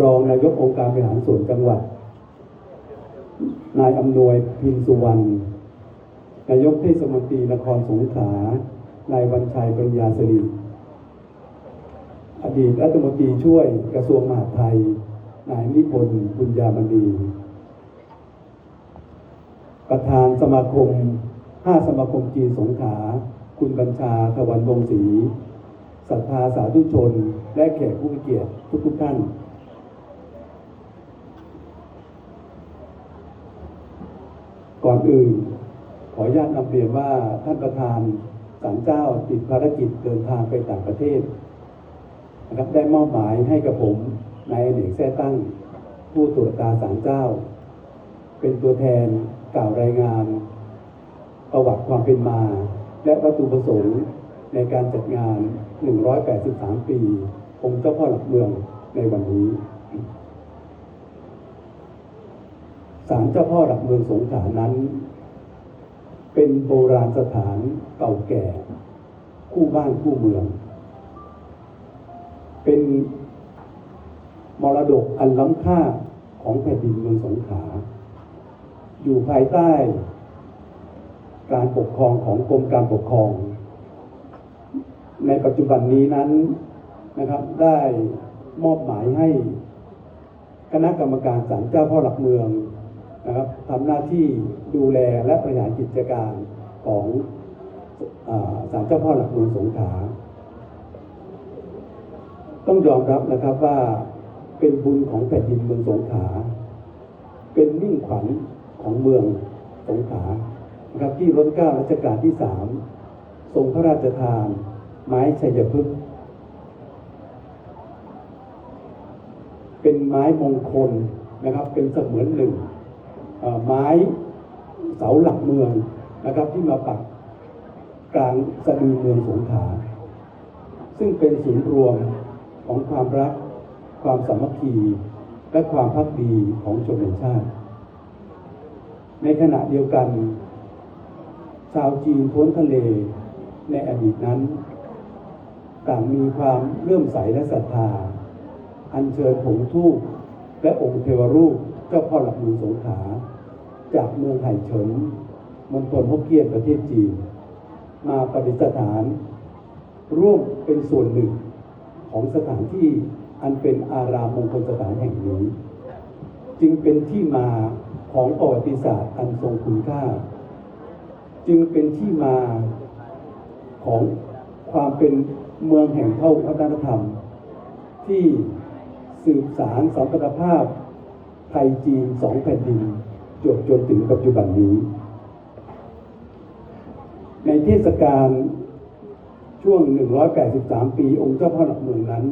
รองนายกองค์การบริหารส่วนจังหวัด นายอำนวยพินสุวรรณ นายกเทศมนตรีนครสงขลา นายวันชัยปริญญาสิริอดีตรัฐมนตรีช่วยกระทรวงมหาดไทย นายนิพนธ์บุญญามณีประธานสมาคมห้าสมาคมจีนสงขลา คุณบัญชาถวันวงศ์ศรีศรัทธาสาธุชน และแขกผู้มีเกียรติทุกท่าน ก่อนอื่น ขออนุญาตนำเรียนว่าท่านประธานศาลเจ้าติดภารกิจเดินทางไปต่างประเทศนะครับได้มอบหมายให้กับผมนายอเนกแท้ตั้ง ผู้ตรวจตาศาลเจ้า เป็นตัวแทนกล่าวรายงาน ประวัติความเป็นมา และวัตถุประสงค์ในการจัดงาน 183 ปี องค์เจ้าพ่อหลักเมืองในวันนี้ ศาลเจ้าพ่อหลักเมืองสงขลานั้น เป็นโบราณสถานเก่าแก่ คู่บ้านคู่เมือง เป็นมรดกอันล้ำค่าของแผ่นดินเมืองสงขลาอยู่ภายใต้ การปกครองของกรมการปกครอง ในปัจจุบันนี้นั้นนะครับได้มอบหมายให้คณะกรรมการศาลเจ้าพ่อหลักเมือง นะครับทำหน้าที่ดูแลและบริหารกิจการของอาศาลเจ้าพ่อหลักเมืองสงขลาต้องยอมรับนะครับว่าเป็นบุญของแผ่นดินเมืองสงขลาเป็นมิ่งขวัญของเมืองสงขลานะครับที่รัชกาลรัชกาลที่สามทรงพระราชทาน ไม้ชัยพฤกษ์เป็นไม้มงคลนะครับ เป็นเสมือนหนึ่ง ไม้เสาหลักเมืองนะครับที่มาปักกลางสะดือเมืองสงขลาซึ่งเป็นศูนย์รวมของความรัก ความสามัคคี และความพักดีของชนแห่งชาติ ในขณะเดียวกัน ชาวจีนพ้นทะเลในอดีตนั้น ต่างมีความเลื่อมใสและศรัทธา อัญเชิญผงทูปและองค์เทวรูปเจ้าพ่อหลักเมืองสงขลา จากเมืองไห่เฉินมณฑลฮกเกี้ยนประเทศจีน มาประดิษฐาน ร่วมเป็นส่วนหนึ่งของสถานที่อันเป็นอารามมงคลสถานแห่งนี้ จึงเป็นที่มาของประวัติศาสตร์อันทรงคุณค่า จึงเป็นที่มาของความเป็นเมืองแห่งเท่าวัฒนธรรม ที่สืบสารสัมพันธภาพไทยจีนสองแผ่นดิน จวบจนถึงปัจจุบันนี้ ในเทศกาลช่วง 183 ปี องค์เจ้าพ่อหลักเมืองนั้น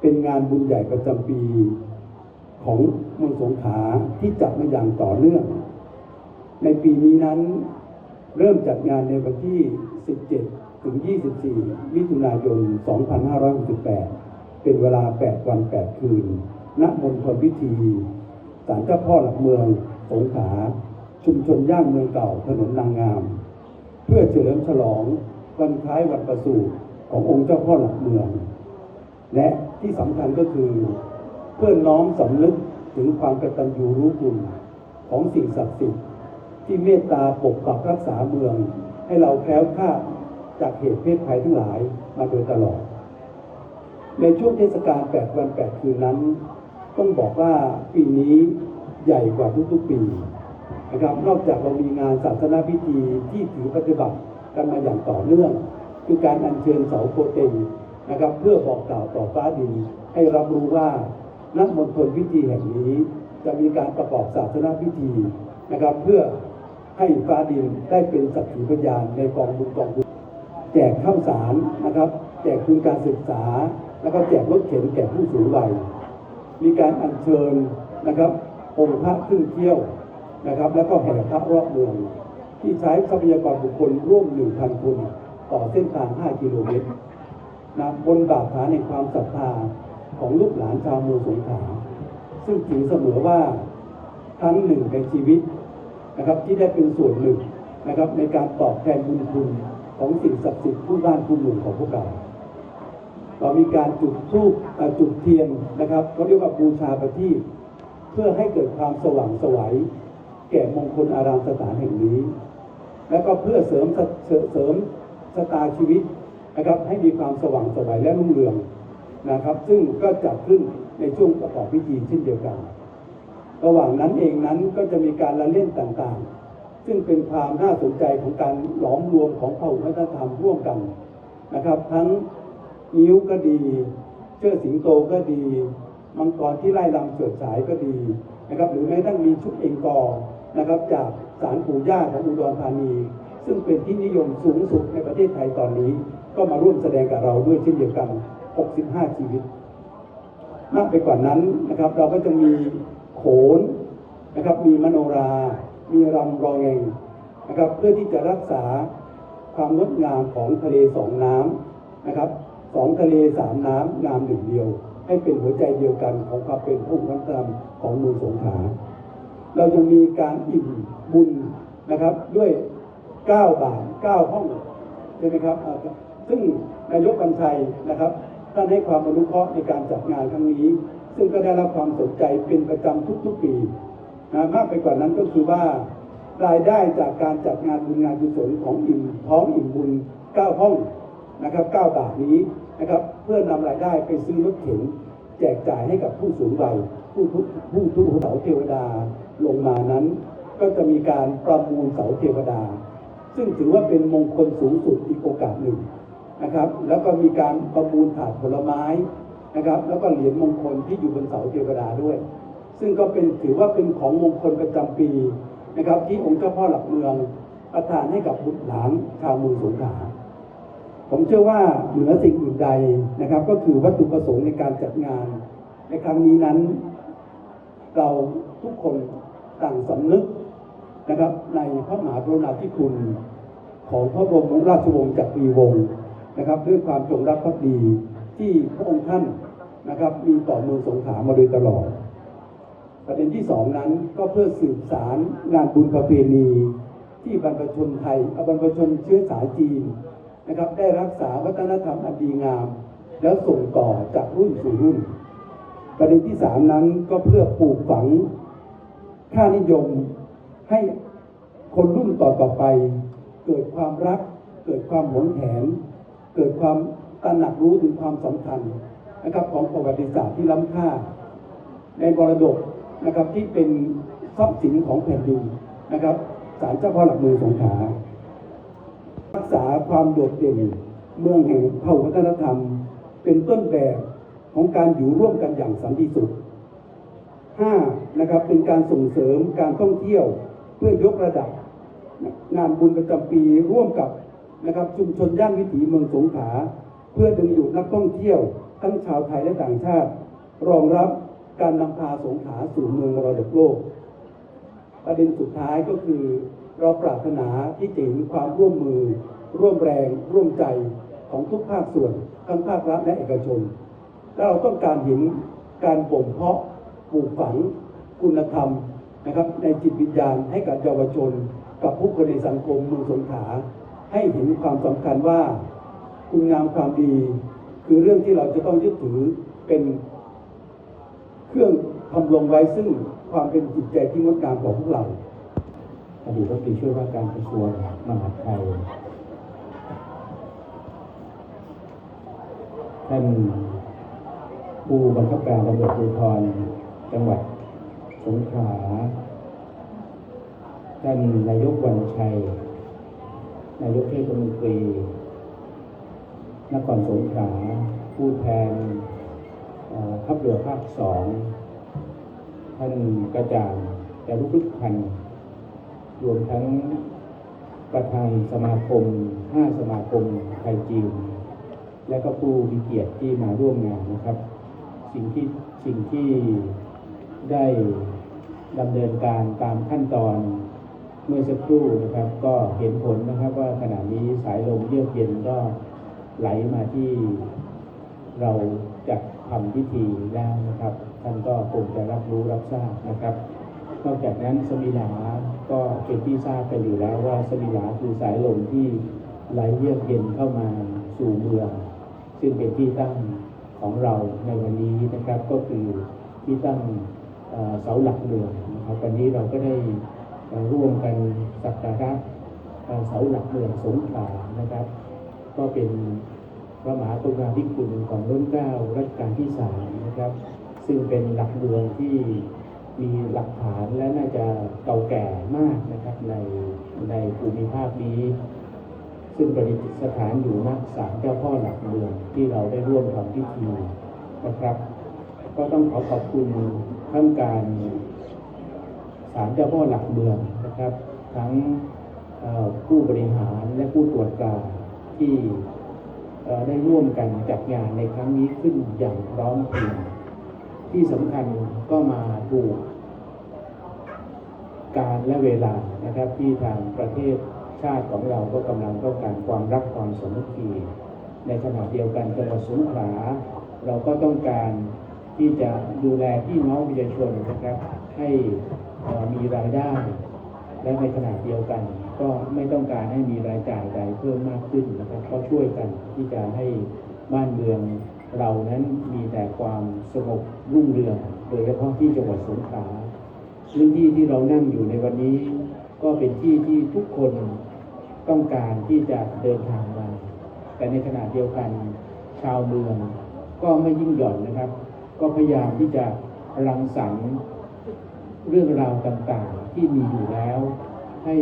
เป็นงานบุญใหญ่ประจำปีของเมืองสงขลาที่จัดมาอย่างต่อเนื่อง ในปีนี้นั้นเริ่มจัดงานในวันที่ 17 ถึง 24 มิถุนายน 2568 เป็นเวลา 8 วัน 8 คืน ณ มณฑลพิธีศาลเจ้าพ่อหลักเมือง สงขาชุมชนย่านเมืองเก่าถนนนางงาม เพื่อเฉลิมฉลองวันคล้ายวันประสูติขององค์เจ้าพ่อหลักเมือง และที่สำคัญก็คือ เพื่อน้อมสำนึกถึงความกตัญญูรู้คุณของสิ่งศักดิ์สิทธิ์ที่เมตตาปกปักรักษาเมือง ให้เราแคล้วคลาดจากเหตุเพศภัยทั้งหลายมาโดยตลอด ในช่วงเทศกาล8วัน 8 คืนนั้น ต้องบอกว่าปีนี้ ใหญ่กว่าทุกๆปีนะครับนอกจากเรามีงานศาสนาพิธีที่ถือปฏิบัติกันมาอย่างต่อเนื่อง คือการอัญเชิญเสาโคเตงนะครับเพื่อบอกกล่าวต่อฟ้าดินให้รับรู้ว่านักมณฑลพิธีแห่งนี้ จะมีการประกอบศาสนาพิธีนะครับ เพื่อให้ฟ้าดินได้เป็นสักขีพยานในกองบุญกองบุญแจกข้าวสารนะครับ แจกทุนการศึกษา แล้วก็แจกรถเข็นแก่ผู้สูงวัยมีการอัญเชิญนะครับ องค์พระขึ้นเที่ยวนะครับ แล้วก็แห่พระรอบเมือง ที่ใช้ทรัพยากรบุคคลร่วม 1,000 คนต่อเส้นทาง 5 กิโลเมตรนะบนบาทฐานในความศรัทธาของลูกหลานชาวเมืองสงขลาซึ่งถือเสมอว่าครั้งหนึ่งในชีวิตนะครับที่ได้เป็นส่วนหนึ่งนะครับในการตอบแทนบุญคุณของสิ่งศักดิ์สิทธิ์ผู้บ้านผู้เมืองของพวกเรา เรามีการจุดธูปจุดเทียนนะครับเขาเรียกว่าบูชาประทีป เพื่อให้เกิดความสว่างไสวัยแก่มงคลอารามสถานแห่งนี้ แล้วก็เพื่อเสริมเสริมสตาชีวิตนะครับให้มีความสว่างไสวัยและรุ่งเรืองนะครับ ซึ่งก็จัดขึ้นในช่วงประกอบพิธีเช่นเดียวกัน ระหว่างนั้นเองนั้นก็จะมีการละเล่นต่างๆ ซึ่งเป็นความน่าสนใจของการหลอมรวมของเผ่าวัฒนธรรมร่วมกันนะครับ ทั้งนิ้วก็ดี เชิดสิงโตก็ดี มังกรที่ไล่ลำเฉิดฉายก็ดีนะครับ หรือแม้กระทั่งมีชุดเองกอร์นะครับ จากศาลปู่ย่าของอุดรธานี ซึ่งเป็นที่นิยมสูงสุดในประเทศไทยตอนนี้ ก็มาร่วมแสดงกับเราด้วยเช่นเดียวกัน 65 ชีวิต มากไปกว่านั้นนะครับ เราก็จะมีโขนนะครับ มีมโนรา มีรำรองเองนะครับ เพื่อที่จะรักษาความงดงามของทะเลสองน้ำนะครับสองทะเลสามน้ำงามหนึ่งเดียว ให้เป็นหัวใจเดียวกันของความเป็นผู้วัฒนธรรมของเมืองสงขลาเรายังมีการอิ่มบุญนะครับด้วย 9 บาท 9 ห้องใช่ไหมครับ ซึ่งนายกบัญชัยนะครับท่านให้ความอนุเคราะห์ในการจัดงานครั้งนี้ ซึ่งก็ได้รับความสนใจเป็นประจำทุกๆปีนะมากไปกว่านั้นก็คือว่ารายได้จากการจัดงานบุญงานกุศลของอิ่มท้องอิ่มบุญ 9 ห้อง นะครับ9บาทนี้นะครับเพื่อนำรายได้ไปซื้อรถเข็นแจกจ่ายให้กับผู้สูงวัยผู้ทุกผู้ทุกเสาเทวดาลงมานั้น ก็จะมีการประมูลเสาเทวดา ซึ่งถือว่าเป็นมงคลสูงสุดอีกโอกาสหนึ่งนะครับ แล้วก็มีการประมูลถาดผลไม้นะครับ แล้วก็เหรียญมงคลที่อยู่บนเสาเทวดาด้วย ซึ่งก็เป็นถือว่าเป็นของมงคลประจำปีนะครับ ที่องค์เจ้าพ่อหลักเมืองประทานให้กับบุตรหลานชาวเมืองสงขลา ผมเชื่อว่าเหนือสิ่งอื่นใดนะครับ ก็คือวัตถุประสงค์ในการจัดงาน ในครั้งนี้นั้น เราทุกคนต่างสำนึกนะครับ ในพระมหากรุณาธิคุณ ของพระบรมราชวงศ์จักรีวงศ์นะครับ ด้วยความจงรักภักดีที่พระองค์ท่านนะครับ มีต่อเมืองสงขลามาโดยตลอด ประเด็นที่สองนั้นก็เพื่อสืบสารงานบุญประเพณี ที่บรรพชนไทยอ่อบรรพชนเชื้อสายจีน นะครับได้รักษาวัฒนธรรมอันดีงาม แล้วส่งต่อจากรุ่นสู่รุ่น ประเด็นที่สามนั้นก็เพื่อปลูกฝังค่านิยมให้คนรุ่นต่อต่อไป เกิดความรัก เกิดความหวงแหน เกิดความตระหนักรู้ถึงความสำคัญนะครับของประวัติศาสตร์ที่ล้ำค่า ในมรดกนะครับที่เป็นทรัพย์สินของแผ่นดินนะครับศาลเจ้าพ่อหลักเมืองสงขลา ษาความโดดเด่น เมืองแห่งเผ่าวัฒนธรรม เป็นต้นแบบของการอยู่ร่วมกันอย่างสันติสุข 5. นะครับเป็นการส่งเสริมการท่องเที่ยวเพื่อยกระดับ งานบุญประจำปีร่วมกับนะครับชุมชนย่านวิถีเมืองสงขลาเพื่อดึงดูดนักท่องเที่ยว ทั้งชาวไทยและต่างชาติ รองรับการนำพาสงขลาสู่เมืองมรดกโลก ประเด็นสุดท้ายก็คือ เราปรารถนาที่จะเห็นความร่วมมือ ร่วมแรงร่วมใจของทุกภาคส่วนทั้งภาครัฐและเอกชน และเราต้องการเห็นการบ่มเพาะปลูกฝังคุณธรรมนะครับ ในจิตวิญญาณให้กับเยาวชน กับผู้คนในสังคมเมืองสงขลาให้เห็นความสำคัญว่า คุณงามความดี คือเรื่องที่เราจะต้องยึดถือเป็นเครื่องทำลงไว้ซึ่งความเป็นจิตใจที่งดงามของพวกเราอดีตรัฐมนตรีช่วยว่าการกระทรวงมหาดไทย ท่านผู้บังคับการตำรวจภูธรจังหวัดสงขลา ท่านนายกวันชัย นายกเทศมนตรี นครสงขลา ผู้แทนทัพเรือภาคสอง ท่านกระจ่างจารุพฤกพันธ์รวมทั้งประธานสมาคม 5 สมาคมไทยจีน และก็ผู้มีเกียรติที่มาร่วมงานนะครับ สิ่งที่สิ่งที่ได้ดำเนินการตามขั้นตอนเมื่อสักครู่นะครับ ก็เห็นผลนะครับว่าขณะนี้สายลมเยือกเย็นก็ไหลมาที่เราจะทำพิธีแล้วนะครับ ท่านก็คงจะรับรู้รับทราบนะครับ นอกจากนั้นสมิลาก็เป็นที่ทราบกันอยู่แล้วว่าสมิลาคือสายลมที่ไหลเยือกเย็นเข้ามาสู่เมือง ซึ่งเป็นที่ตั้งของเราในวันนี้นะครับ ก็คือที่ตั้งเสาหลักเมืองนะครับวันนี้เราก็ได้ร่วมกันสักการะเอ่อเสาหลักเมืองสงขลานะครับ ก็เป็นพระมหากรุณาธิคุณของรุ่นเก้ารัชกาลที่สามนะครับ ซึ่งเป็นหลักเมืองที่มีหลักฐานและน่าจะเก่าแก่มากนะครับในในภูมิภาคนี้ ซึ่งประดิษฐานอยู่ณศาลเจ้าพ่อหลักเมืองที่เราได้ร่วมทำพิธีนะครับ ก็ต้องขอขอบคุณท่านการศาลเจ้าพ่อหลักเมืองนะครับ ทั้งผู้บริหารและผู้ตรวจการที่ได้ร่วมกันจัดงานในครั้งนี้ขึ้นอย่างพร้อมเพรียงที่สำคัญก็มาถูกการและเวลานะครับที่ทางประเทศ ชาติของเราก็กำลังต้องการความรักความสามัคคีในขณะเดียวกันจังหวัดสงขลาเราก็ต้องการที่จะดูแลพี่น้องประชาชนนะครับ ให้มีรายได้ และในขณะเดียวกัน ก็ไม่ต้องการให้มีรายจ่ายใดเพิ่มมากขึ้นนะครับก็ช่วยกันที่จะให้บ้านเมืองเรานั้นมีแต่ความสงบรุ่งเรือง โดยเฉพาะที่จังหวัดสงขลาพื้นที่ที่เรานั่งอยู่ในวันนี้ ก็เป็นที่ที่ทุกคน ต้องการที่จะเดินทางมา แต่ในขณะเดียวกันชาวเมือง ก็ไม่ยิ่งหย่อนนะครับ ก็พยายามที่จะรังสรรค์เรื่องราวต่างๆที่มีอยู่แล้ว ให้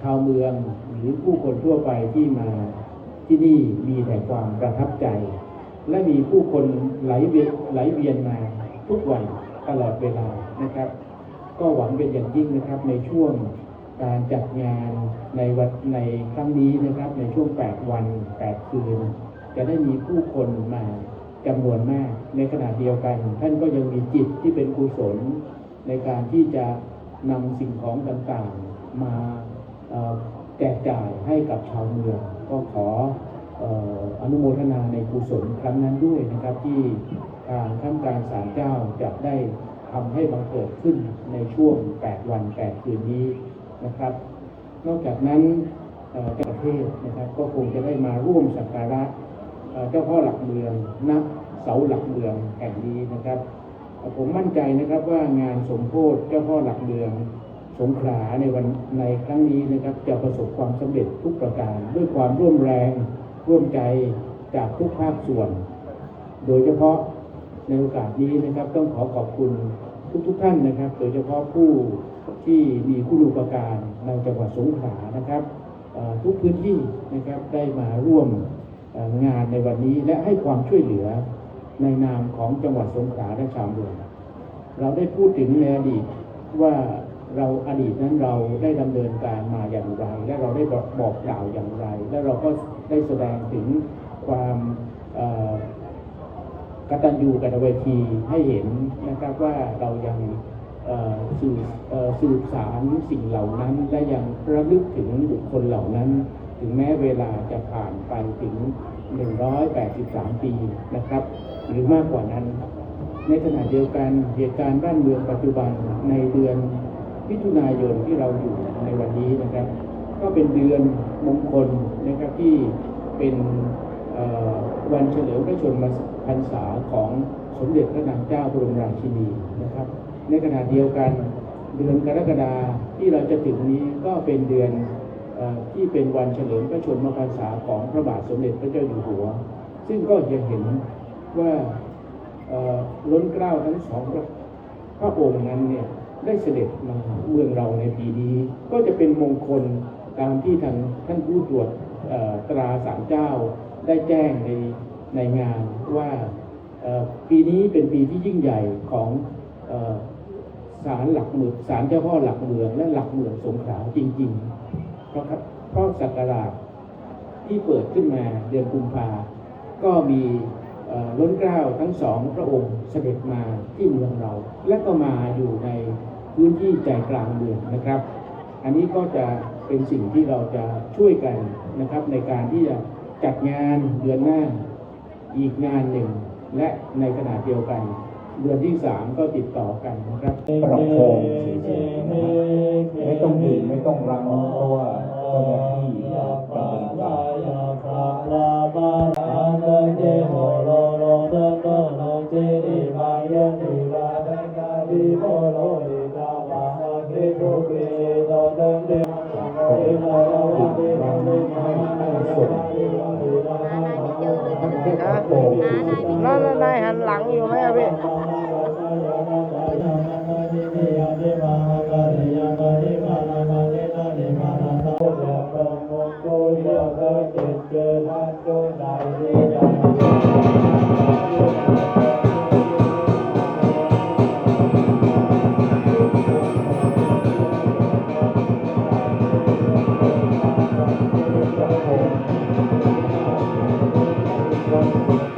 ชาวเมืองหรือผู้คนทั่วไปที่มาที่นี่มีแต่ความประทับใจ และมีผู้คนไหลเวียนไหลเวียนมาทุกวันตลอดเวลานะครับ ก็หวังเป็นอย่างยิ่งนะครับในช่วง การจัดงานในวันในครั้งนี้นะครับ ในช่วง 8 วัน 8 คืน จะได้มีผู้คนมาจำนวนมาก ในขณะเดียวกัน ท่านก็ยังมีจิตที่เป็นกุศล ในการที่จะนำสิ่งของต่างๆ มาแจกจ่ายให้กับชาวเมือง ก็ขออออนุโมทนาในกุศลครั้งนั้นด้วยนะครับที่ทางท่านการศาลเจ้าจะได้ทำให้บังเกิดขึ้นในช่วง 8 วัน 8 คืนนี้ นะครับ นอกจากนั้นประเทศนะครับก็คงจะได้มาร่วมสักการะเจ้าพ่อหลักเมืองณเสาหลักเมืองแห่งนี้นะครับ ผมมั่นใจนะครับว่างานสมโพธิเจ้าพ่อหลักเมืองสงขลาในวันในครั้งนี้นะครับ จะประสบความสำเร็จทุกประการ ด้วยความร่วมแรงร่วมใจจากทุกภาคส่วน โดยเฉพาะในโอกาสนี้นะครับต้องขอขอบคุณทุกๆทท่านนะครับ โดยเฉพาะผู้ ที่มีคุณูปการในจังหวัดสงขลานะครับทุกพื้นที่นะครับได้มาร่วมงานในวันนี้และให้ความช่วยเหลือในนามของจังหวัดสงขลาและชาวเมืองเราได้พูดถึงในอดีตว่าเราอดีตนั้นเราได้ดำเนินการมาอย่างไร และเราได้บอกบอกกล่าวอย่างไร และเราก็ได้แสดงถึงความกตัญญูกตเวทีให้เห็นนะครับว่าเรายัง เอ่อสื่อเอ่อสืบสารสิ่งเหล่านั้นและยังระลึกถึงบุคคลเหล่านั้น ถึงแม้เวลาจะผ่านไปถึง 183 ปีนะครับ หรือมากกว่านั้น ในขณะเดียวกันเหตุการณ์บ้านเมืองปัจจุบันในเดือนมิถุนายนที่เราอยู่ในวันนี้นะครับ ก็เป็นเดือนมงคลนะครับที่เป็นวันเฉลิมพระชนมพรรษาของสมเด็จพระนางเจ้าบรมราชินีนะครับ ในขณะเดียวกันเดือนกรกฎาที่เราจะถึงนี้ก็เป็นเดือนอที่เป็นวันเฉลิมพระชนมพรรษาของพระบาทสมเด็จพระเจ้าอยู่หัว ซึ่งก็จะเห็นว่าล้นเกล้าทั้งสองพระองค์นั้นเนี่ยได้เสด็จมาเมืองเราในปีนี้ ก็จะเป็นมงคลตามที่ทางท่านผู้ตรวจตราสารเจ้าได้แจ้งในในงานว่าปีนี้เป็นปีที่ยิ่งใหญ่ของ ศาลหลักเมืองศาลเจ้าพ่อหลักเมืองและหลักเมืองสงขลาจริงๆ เพราะครับเพราะสักการะที่เปิดขึ้นมาเดือนกุมภาก็มีล้นเกล้าทั้งสองพระองค์เสด็จมาที่เมืองเรา และก็มาอยู่ในพื้นที่ใจกลางเมืองนะครับ อันนี้ก็จะเป็นสิ่งที่เราจะช่วยกันนะครับในการที่จะจัดงานเดือนหน้าอีกงานหนึ่ง และในขณะเดียวกัน เดือนที่สามก็ติดต่อกันนะครับประโคมเฉยๆนะไม่ต้องดื่มไม่ต้องรังเพราะว่าเจ้าหน้าที่ดำเนินการยาคาลาบาลาเดโหโลโลตินิมายะนิวาดังกาลิโมโลลิตาวาหะเกตุเกโตตังเดเอลาวะเดนเดนนะสุขแล้วแล้วายหันหลังอยู่ไหมอะพี่